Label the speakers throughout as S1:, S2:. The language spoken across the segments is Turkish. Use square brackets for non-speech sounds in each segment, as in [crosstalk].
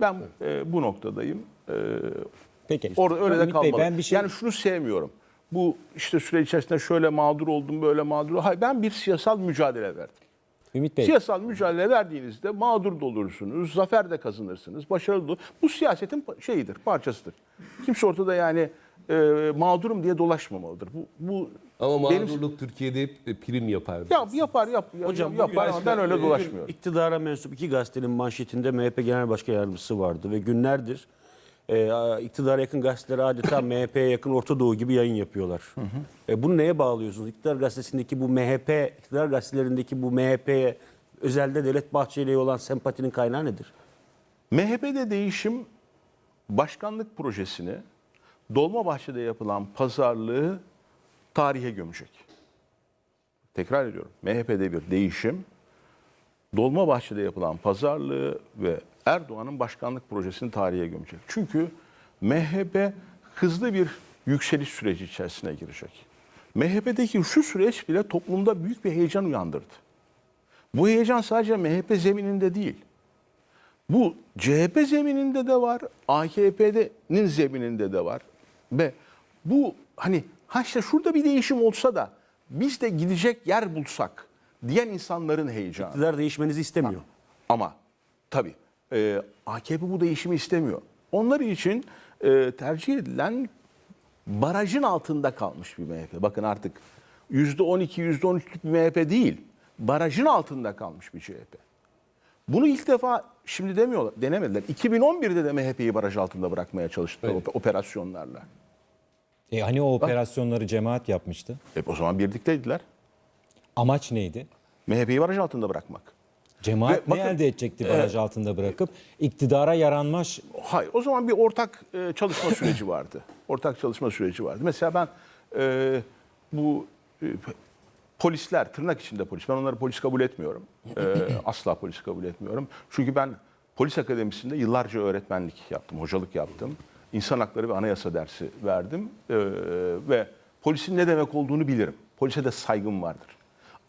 S1: Ben e, bu noktadayım. E,
S2: Peki.
S1: Orada öyle de
S2: Ümit Bey,
S1: kalmalı.
S2: ben bir şey
S1: Yani şunu sevmiyorum. Bu işte süre içerisinde şöyle mağdur oldum, böyle mağdur oldum. Hayır ben bir siyasal mücadele verdim.
S2: Ümit Bey
S1: Siyasal mücadele verdiğinizde mağdur da olursunuz, zafer de kazanırsınız, başarılı da olur. Bu siyasetin pa- şeyidir, parçasıdır. Kimse ortada yani e, mağdurum diye dolaşmamalıdır. Bu, bu
S3: Ama
S1: benim-
S3: mağdurluk Türkiye'de hep e, prim yapar.
S1: ya, yapar, yap,
S4: Hocam
S1: yapar
S4: bugün
S1: ama ben öyle dolaşmıyorum.
S4: İktidara mensup iki gazetenin manşetinde MHP Genel Başkan Yardımcısı vardı ve günlerdir e, iktidara yakın gazeteler adeta [coughs] MHP'ye yakın Orta Doğu gibi yayın yapıyorlar. E, bunu neye bağlıyorsunuz? İktidar gazetesindeki bu MHP, iktidar gazetelerindeki bu MHP'ye özelde Devlet Bahçeli'ye olan sempatinin kaynağı nedir?
S1: MHP'de değişim başkanlık projesini Dolmabahçe'de yapılan pazarlığı tarihe gömecek. Tekrar ediyorum. MHP'de bir değişim Dolmabahçe'de yapılan pazarlığı ve Erdoğan'ın başkanlık projesini tarihe gömecek. Çünkü MHP hızlı bir yükseliş süreci içerisine girecek. MHP'deki şu süreç bile toplumda büyük bir heyecan uyandırdı. Bu heyecan sadece MHP zemininde değil. Bu CHP zemininde de var, AKP'nin zemininde de var. Ve bu hani ha işte şurada bir değişim olsa da biz de gidecek yer bulsak diyen insanların heyecanı.
S4: İktidar değişmenizi istemiyor.
S1: Ama tabii e, AKP bu değişimi istemiyor. Onlar için e, tercih edilen barajın altında kalmış bir MHP. Bakın artık %12, %13'lük bir MHP değil. Barajın altında kalmış bir CHP. Bunu ilk defa şimdi demiyorlar, denemediler. 2011'de de MHP'yi baraj altında bırakmaya çalıştılar
S3: Evet.
S1: op- operasyonlarla.
S2: e, hani o operasyonları cemaat yapmıştı.
S1: E, o zaman birlikteydiler.
S2: Amaç neydi?
S1: MHP'yi baraj altında bırakmak.
S2: Cemaat
S1: Ve
S2: ne
S1: bakın,
S2: elde edecekti baraj altında bırakıp? iktidara yaranmış
S1: Hayır, o zaman bir ortak e, çalışma süreci vardı. Ortak çalışma süreci vardı. Mesela ben e, e, polisler, tırnak içinde polis, ben onları polis kabul etmiyorum. E, [laughs] asla polis kabul etmiyorum. Çünkü ben polis akademisinde yıllarca öğretmenlik yaptım, hocalık yaptım. İnsan hakları ve anayasa dersi verdim. E, ve polisin ne demek olduğunu bilirim. Polise de saygım vardır.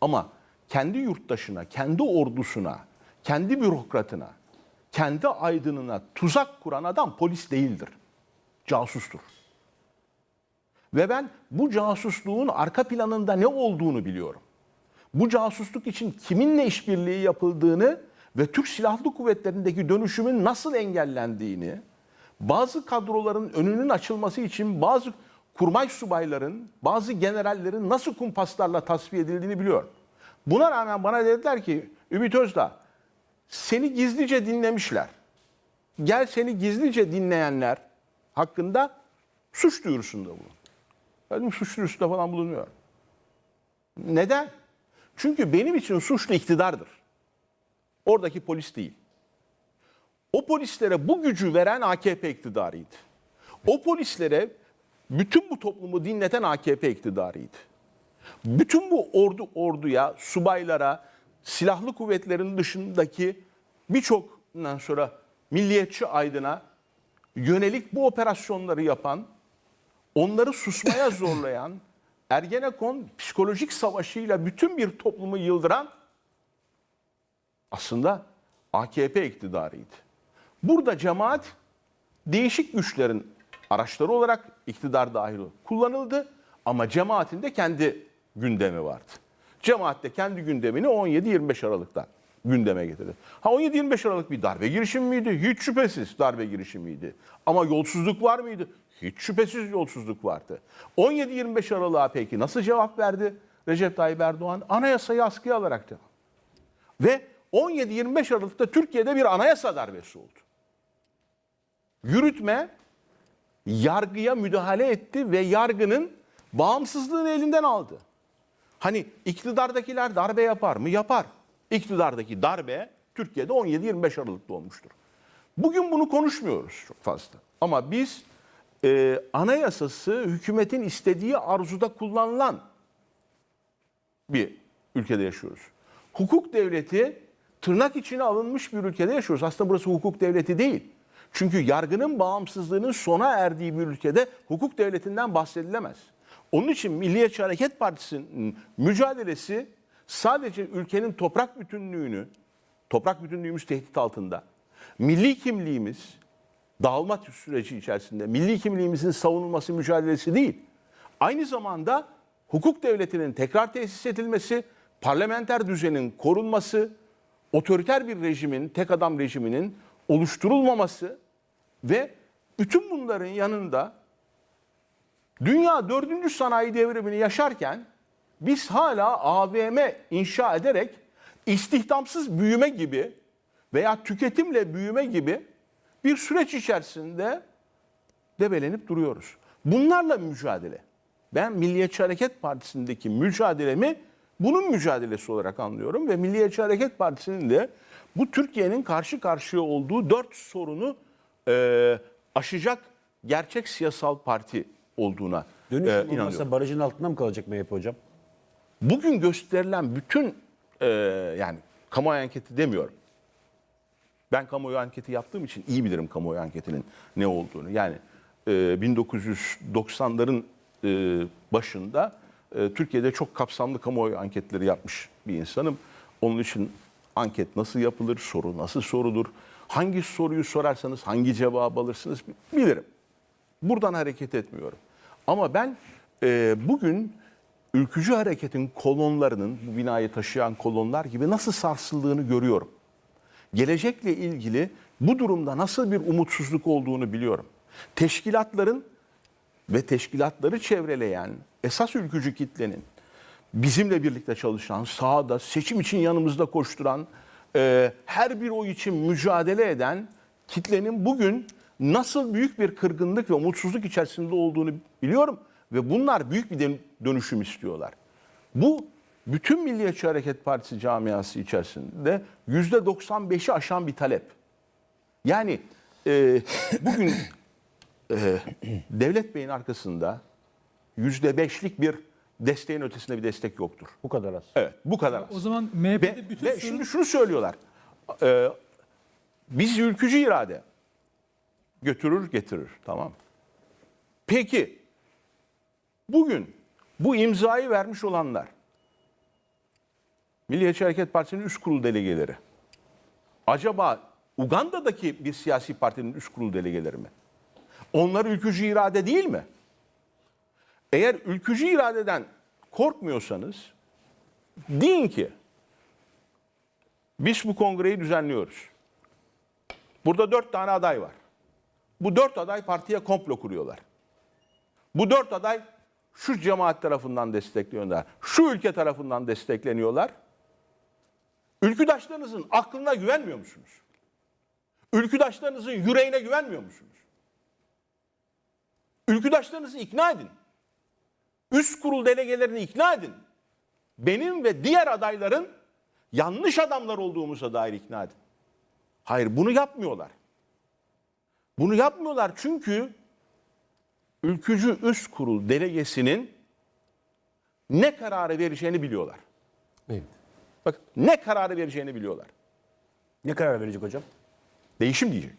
S1: Ama kendi yurttaşına, kendi ordusuna, kendi bürokratına, kendi aydınına tuzak kuran adam polis değildir. Casustur. Ve ben bu casusluğun arka planında ne olduğunu biliyorum. Bu casusluk için kiminle işbirliği yapıldığını ve Türk Silahlı Kuvvetleri'ndeki dönüşümün nasıl engellendiğini, bazı kadroların önünün açılması için bazı kurmay subayların, bazı generallerin nasıl kumpaslarla tasfiye edildiğini biliyorum. Buna rağmen bana dediler ki Ümit Özdağ seni gizlice dinlemişler. Gel seni gizlice dinleyenler hakkında suç duyurusunda bulun. Ben dedim, suç duyurusunda falan bulunuyorum. Neden? Çünkü benim için suçlu iktidardır. Oradaki polis değil. O polislere bu gücü veren AKP iktidarıydı. O polislere bütün bu toplumu dinleten AKP iktidarıydı. Bütün bu ordu orduya, subaylara, silahlı kuvvetlerin dışındaki birçok sonra milliyetçi aydına yönelik bu operasyonları yapan, onları susmaya zorlayan, [laughs] Ergenekon psikolojik savaşıyla bütün bir toplumu yıldıran aslında AKP iktidarıydı. Burada cemaat değişik güçlerin araçları olarak iktidar dahil kullanıldı ama cemaatin de kendi gündemi vardı. Cemaat de kendi gündemini 17-25 Aralık'ta gündeme getirdi. Ha 17-25 Aralık bir darbe girişimi miydi? Hiç şüphesiz darbe girişimiydi. Ama yolsuzluk var mıydı? Hiç şüphesiz yolsuzluk vardı. 17-25 Aralık'a peki nasıl cevap verdi Recep Tayyip Erdoğan? Anayasayı askıya alarak cevap. Ve 17-25 Aralık'ta Türkiye'de bir anayasa darbesi oldu. Yürütme yargıya müdahale etti ve yargının bağımsızlığını elinden aldı. Hani iktidardakiler darbe yapar mı? Yapar. İktidardaki darbe Türkiye'de 17-25 Aralık'ta olmuştur. Bugün bunu konuşmuyoruz çok fazla. Ama biz e, anayasası hükümetin istediği arzuda kullanılan bir ülkede yaşıyoruz. Hukuk devleti tırnak içine alınmış bir ülkede yaşıyoruz. Aslında burası hukuk devleti değil. Çünkü yargının bağımsızlığının sona erdiği bir ülkede hukuk devletinden bahsedilemez. Onun için Milliyetçi Hareket Partisi'nin mücadelesi sadece ülkenin toprak bütünlüğünü, toprak bütünlüğümüz tehdit altında Milli kimliğimiz dağılma süreci içerisinde milli kimliğimizin savunulması mücadelesi değil. Aynı zamanda hukuk devletinin tekrar tesis edilmesi, parlamenter düzenin korunması, otoriter bir rejimin, tek adam rejiminin oluşturulmaması ve bütün bunların yanında dünya dördüncü sanayi devrimini yaşarken biz hala AVM inşa ederek istihdamsız büyüme gibi veya tüketimle büyüme gibi bir süreç içerisinde debelenip duruyoruz. Bunlarla mücadele. Ben Milliyetçi Hareket Partisi'ndeki mücadelemi bunun mücadelesi olarak anlıyorum ve Milliyetçi Hareket Partisi'nin de bu Türkiye'nin karşı karşıya olduğu dört sorunu e, aşacak gerçek siyasal parti olduğuna e,
S4: Dönüşüm
S1: inanıyorum.
S4: olmazsa barajın altında mı kalacak MHP hocam?
S1: Bugün gösterilen bütün e, yani kamuoyu anketi demiyorum. Ben kamuoyu anketi yaptığım için iyi bilirim kamuoyu anketinin ne olduğunu. Yani e, 1990'ların e, başında e, Türkiye'de çok kapsamlı kamuoyu anketleri yapmış bir insanım. Onun için anket nasıl yapılır, soru nasıl sorulur, hangi soruyu sorarsanız hangi cevabı alırsınız bilirim. Buradan hareket etmiyorum. Ama ben e, bugün ülkücü hareketin kolonlarının, bu binayı taşıyan kolonlar gibi nasıl sarsıldığını görüyorum. Gelecekle ilgili bu durumda nasıl bir umutsuzluk olduğunu biliyorum. Teşkilatların ve teşkilatları çevreleyen esas ülkücü kitlenin bizimle birlikte çalışan, sahada seçim için yanımızda koşturan, e, her bir oy için mücadele eden kitlenin bugün nasıl büyük bir kırgınlık ve umutsuzluk içerisinde olduğunu biliyorum ve bunlar büyük bir dön- dönüşüm istiyorlar. Bu bütün Milliyetçi Hareket Partisi camiası içerisinde yüzde 95'i aşan bir talep. Yani e, bugün e, Devlet Bey'in arkasında yüzde beşlik bir desteğin ötesinde bir destek yoktur.
S4: Bu kadar az.
S1: Evet, bu kadar.
S5: O zaman MHP'de
S1: Ve,
S5: bütün
S1: ve şimdi şunu söylüyorlar. Ee, biz ülkücü irade götürür getirir. Tamam. Peki bugün bu imzayı vermiş olanlar Milliyetçi Hareket Partisi'nin üst kurul delegeleri acaba Uganda'daki bir siyasi partinin üst kurul delegeleri mi? Onlar ülkücü irade değil mi? Eğer ülkücü iradeden korkmuyorsanız deyin ki biz bu kongreyi düzenliyoruz. Burada dört tane aday var. Bu dört aday partiye komplo kuruyorlar. Bu dört aday şu cemaat tarafından destekleniyorlar. Şu ülke tarafından destekleniyorlar. Ülküdaşlarınızın aklına güvenmiyor musunuz? Ülküdaşlarınızın yüreğine güvenmiyor musunuz? Ülküdaşlarınızı ikna edin. Üst kurul delegelerini ikna edin. Benim ve diğer adayların yanlış adamlar olduğumuza dair ikna edin. Hayır bunu yapmıyorlar. Bunu yapmıyorlar çünkü ülkücü üst kurul delegesinin ne kararı vereceğini biliyorlar.
S3: Evet.
S1: Bak ne kararı vereceğini biliyorlar.
S4: Ne karar verecek hocam?
S1: Değişim diyecek.